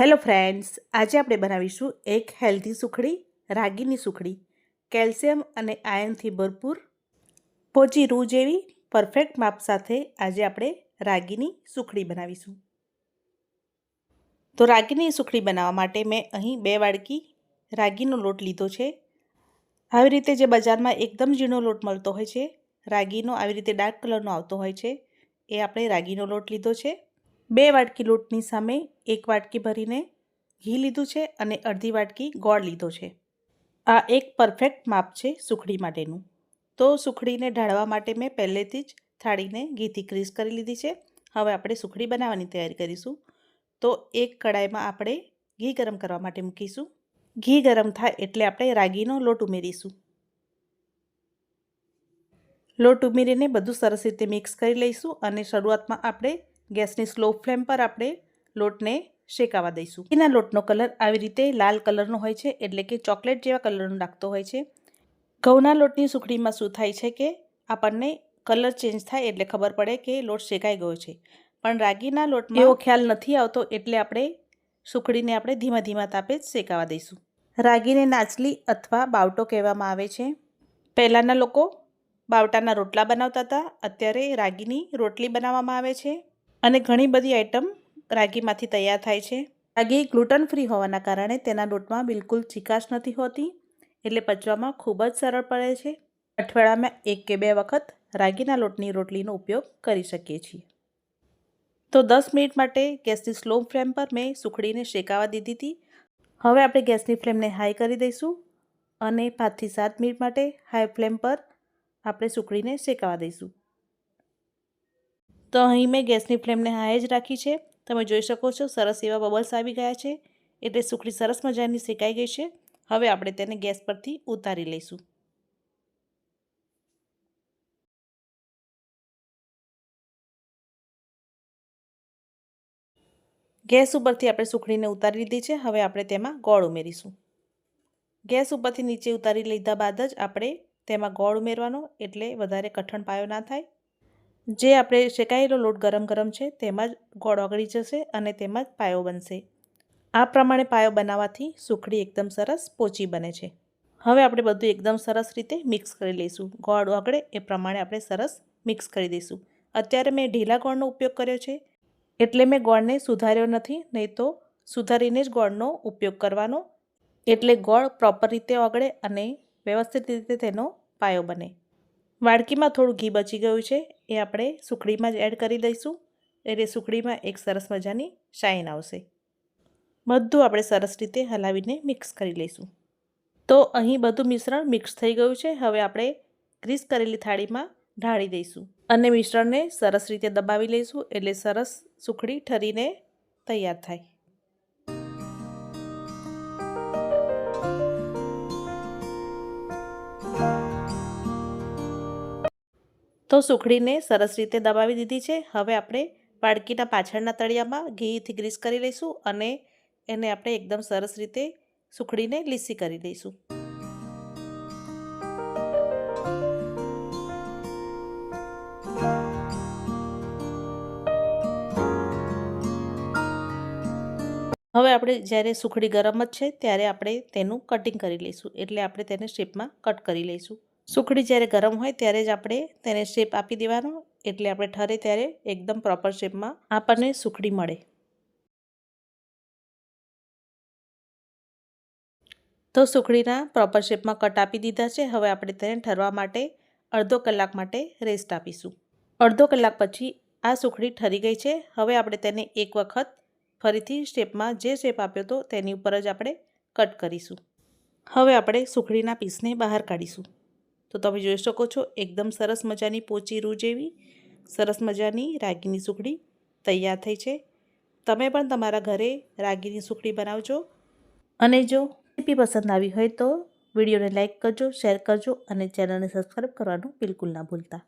Hello friends, આજે આપણે બનાવીશું એક હેલ્ધી સુખડી, રાગીની સુખડી. કેલ્શિયમ અને આયનથી ભરપૂર પોચી રૂ જેવી પરફેક્ટ માપ સાથે આજે આપણે રાગીની સુખડી બનાવીશું. તો રાગીની સુખડી બનાવવા માટે મેં અહીં બે વાડકી રાગીનો લોટ લીધો છે. આવી રીતે જે બજારમાં એકદમ ઝીણો લોટ મળતો હોય છે, રાગીનો આવી રીતે ડાર્ક કલરનો આવતો હોય છે, એ આપણે રાગીનો લોટ લીધો છે. બે વાટકી લોટની સામે એક વાટકી ભરીને ઘી લીધું છે અને અડધી વાટકી ગોળ લીધો છે. આ એક પરફેક્ટ માપ છે સુખડી માટેનું. તો સુખડીને ઢાળવા માટે મેં પહેલેથી જ થાળીને ઘીથી ક્રીસ કરી લીધી છે. હવે આપણે સુખડી બનાવવાની તૈયારી કરીશું. તો એક કડાઈમાં આપણે ઘી ગરમ કરવા માટે મૂકીશું. ઘી ગરમ થાય એટલે આપણે રાગીનો લોટ ઉમેરીશું. લોટ ઉમેરીને બધું સરસ રીતે મિક્સ કરી લઈશું અને શરૂઆતમાં આપણે ગેસની સ્લો ફ્લેમ પર આપણે લોટને શેકાવા દઈશું. એના લોટનો કલર આવી રીતે લાલ કલરનો હોય છે, એટલે કે ચોકલેટ જેવા કલરનો લાગતો હોય છે. ઘઉંના લોટની સુખડીમાં શું થાય છે કે આપણને કલર ચેન્જ થાય એટલે ખબર પડે કે લોટ શેકાઈ ગયો છે. પણ રાગીના લોટમાં એવો ખ્યાલ નથી આવતો, એટલે આપણે સુખડીને આપણે ધીમા ધીમા તાપે શેકાવા દઈશું. રાગીને નાચલી અથવા બાવટો કહેવામાં આવે છે. પહેલાંના લોકો બાવટાના રોટલા બનાવતા હતા, અત્યારે રાગીની રોટલી બનાવવામાં આવે છે. અને ઘણી બધી આઈટમ રાગીમાંથી તૈયાર થાય છે. રાગી ગ્લુટન ફ્રી હોવાના કારણે તેના લોટમાં બિલકુલ ચીકાશ નથી હોતી, એટલે પચવામાં ખૂબ જ સરળ પડે છે. અઠવાડિયામાં એક કે બે વખત રાગીના લોટની રોટલીનો ઉપયોગ કરી શકીએ છીએ. તો દસ મિનિટ માટે ગેસની સ્લો ફ્લેમ પર મેં સુખડીને શેકાવા દીધી હતી. હવે આપણે ગેસની ફ્લેમને હાઈ કરી દઈશું અને પાંચથી સાત મિનિટ માટે હાઈ ફ્લેમ પર આપણે સુખડીને શેકાવા દઈશું. તો અહીં મેં ગેસની ફ્લેમને હાઈ જ રાખી છે. તમે જોઈ શકો છો, સરસ એવા બબલ્સ આવી ગયા છે. એટલે સુખડી સરસ મજાની શેકાઈ ગઈ છે. હવે આપણે તેને ગેસ પરથી ઉતારી લઈશું. ગેસ ઉપરથી આપણે સુખડીને ઉતારી લીધી છે. હવે આપણે તેમાં ગોળ ઉમેરીશું. ગેસ ઉપરથી નીચે ઉતારી લીધા બાદ જ આપણે તેમાં ગોળ ઉમેરવાનો, એટલે વધારે કઠણ પાયો ના થાય. જે આપણે શેકાયેલો લોટ ગરમ ગરમ છે, તેમાં જ ગોળ ઓગળી જશે અને તેમાં જ પાયો બનશે. આ પ્રમાણે પાયો બનાવવાથી સુખડી એકદમ સરસ પોચી બને છે. હવે આપણે બધું એકદમ સરસ રીતે મિક્સ કરી લઈશું. ગોળ ઓગળે એ પ્રમાણે આપણે સરસ મિક્સ કરી દઈશું. અત્યારે મેં ઢીલા ગોળનો ઉપયોગ કર્યો છે. એટલે મેં ગોળને સુધાર્યો નથી, નહીં તો સુધારીને જ ગોળનો ઉપયોગ કરવાનો. એટલે ગોળ પ્રોપર રીતે ઓગળે અને વ્યવસ્થિત રીતે તેનો પાયો બને. વાડકીમાં થોડું ઘી બચી ગયું છે, એ આપણે સુખડીમાં જ એડ કરી દઈશું. એટલે સુખડીમાં એક સરસ મજાની શાઇન આવશે. બધું આપણે સરસ રીતે હલાવીને મિક્સ કરી લઈશું. તો અહીં બધું મિશ્રણ મિક્સ થઈ ગયું છે, હવે આપણે ગ્રીસ કરેલી થાળીમાં ઢાળી દઈશું. અને મિશ્રણને સરસ રીતે દબાવી લઈશું, એટલે સરસ સુખડી ઠરીને તૈયાર થાય. તો સુખડીને સરસ રીતે દબાવી દીધી છે. હવે આપણે પાડકીના પાછળના તળિયામાં ઘીથી ગ્રીસ કરી લઈશું અને એને આપણે એકદમ સરસ રીતે સુખડીને લીસી કરી દઈશું હવે આપણે જ્યારે સુખડી ગરમ જ છે, ત્યારે આપણે તેનું કટિંગ કરી લઈશું. એટલે આપણે તેને શેપમાં કટ કરી લઈશું. સુખડી જ્યારે ગરમ હોય ત્યારે જ આપણે તેને શેપ આપી દેવાનો. એટલે આપણે ઠરે ત્યારે એકદમ પ્રોપર શેપમાં આપણને સુખડી મળે. તો સુખડીના પ્રોપર શેપમાં કટ આપી દીધા છે. હવે આપણે તેને ઠરવા માટે અડધો કલાક માટે રેસ્ટ આપીશું. અડધો કલાક પછી આ સુખડી ઠરી ગઈ છે. હવે આપણે તેને એક વખત ફરીથી શેપમાં જે શેપ આપ્યો હતો તેની ઉપર જ આપણે કટ કરીશું. હવે આપણે સુખડીના પીસને બહાર કાઢીશું. તો તમે જોઈ શકો છો, એકદમ સરસ મજાની પોચી રૂ જેવી, સરસ મજાની રાગીની સુખડી તૈયાર થઈ છે. તમે પણ તમારા ઘરે રાગીની સુખડી બનાવજો. અને જો રેસીપી પસંદ આવી હોય તો વિડીયોને લાઇક કરજો, શેર કરજો અને ચેનલને સબસ્ક્રાઈબ કરવાનું બિલકુલ ના ભૂલતા.